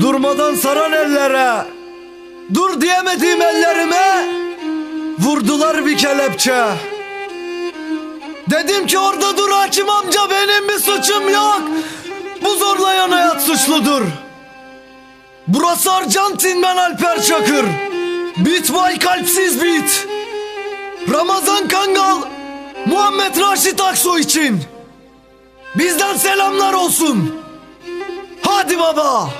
Durmadan saran ellere. Dur diyemediğim ellerime. Vurdular bir kelepçe. Dedim ki orada dur hakim amca benim bir suçum yok. Bu zorlayan hayat suçludur. Burası Arjantin ben Alper Çakır. Beat by kalpsiz beat Ramazan Kangal Muhammed Raşit Aksoy için. Bizden selamlar olsun. Hadi baba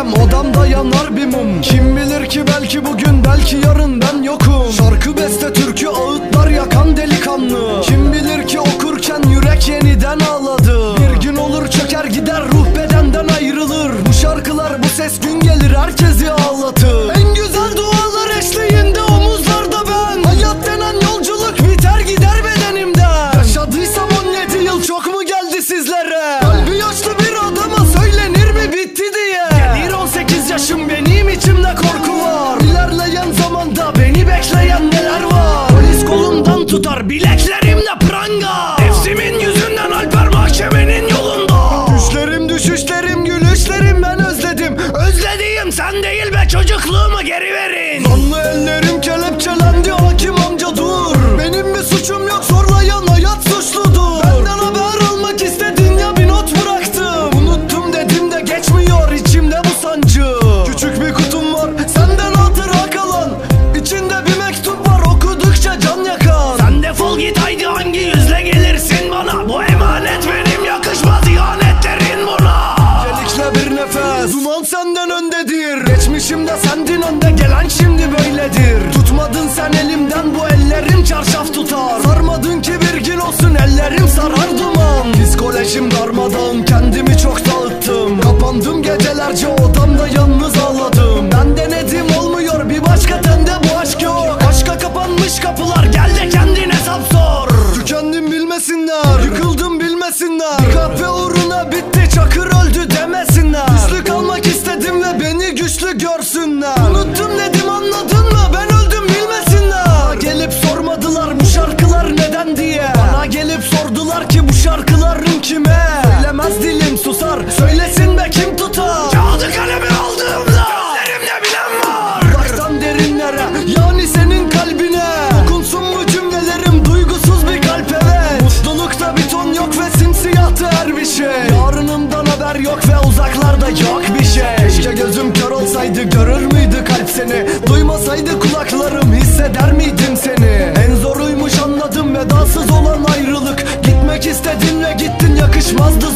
kalem odamda yanar bir mum. Kim bilir ki belki bugün belki yarın ben yokum. Şarkı beste türkü ağıtlar yakan delikanlı. Kim bilir ki okurken yürek yeniden ağladı. Bir gün olur çöker gider ruh bedenden ayrılır. Bu şarkılar bu ses gün gelir herkesi ağlatır içimde korku var. İlerleyen zamanda beni bekleyen neler var? Polis kolumdan tutar bileklerimde pranga. Nefsimin yüzünden Alper mahkemenin yolunda. Düşlerim düşüşlerim gülüşlerim ben özledim. Özlediğim sen değil be çocukluğumu geri verin Geçmişimde sendin önde gelen şimdi böyledir. Tutmadın sen elimden bu ellerim çarşaf tutar. Sarmadın ki bir gün olsun ellerim sarar duman. Psikolojim darmadağın kendimi çok dağıttım. Kapandım gecelerce odamda yalnız ağladım Söylemez dilim susar. Söylesin be kim tutar? Kağıdı kalemi aldığımda Gözlerimde bilen var. Uzaktan derinlere yani senin kalbine. Dokunsun bu cümlelerim duygusuz bir kalp evet. Mutlulukta bir ton yok ve simsiyahtı her bir şey. Yarınımdan haber yok ve uzaklarda yok bir şey. Keşke gözüm kör olsaydı görür müydü kalp seni? Duymasaydı kulaklarım hisseder miydim seni? En zoruymuş anladım vedasız olan ayrılık. Gitmek istedin ve gittin yakışmazdı